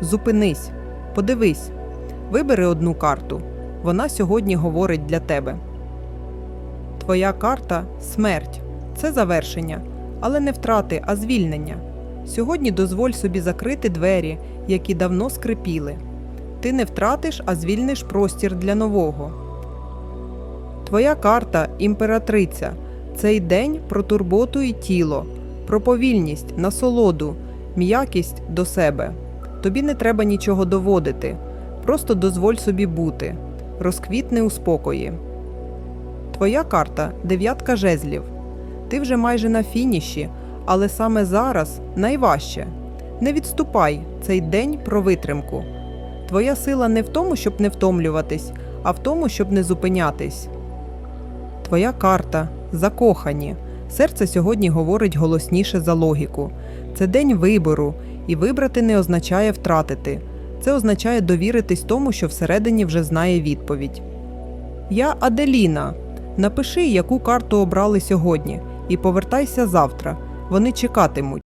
Зупинись, подивись, вибери одну карту. Вона сьогодні говорить для тебе. Твоя карта смерть. Це завершення, але не втрати, а звільнення. Сьогодні дозволь собі закрити двері, які давно скрипіли. Ти не втратиш, а звільниш простір для нового. Твоя карта імператриця. Цей день про турботу і тіло, про повільність, насолоду, м'якість до себе. Тобі не треба нічого доводити, просто дозволь собі бути, розквітни у спокої. Твоя карта дев'ятка жезлів. Ти вже майже на фініші, але саме зараз найважче. Не відступай цей день про витримку. Твоя сила не в тому, щоб не втомлюватись, а в тому, щоб не зупинятись. Твоя карта закохані. Серце сьогодні говорить голосніше за логіку. Це день вибору, і вибрати не означає втратити. Це означає довіритись тому, що всередині вже знає відповідь. Я Аделіна. Напиши, яку карту обрали сьогодні, і повертайся завтра. Вони чекатимуть.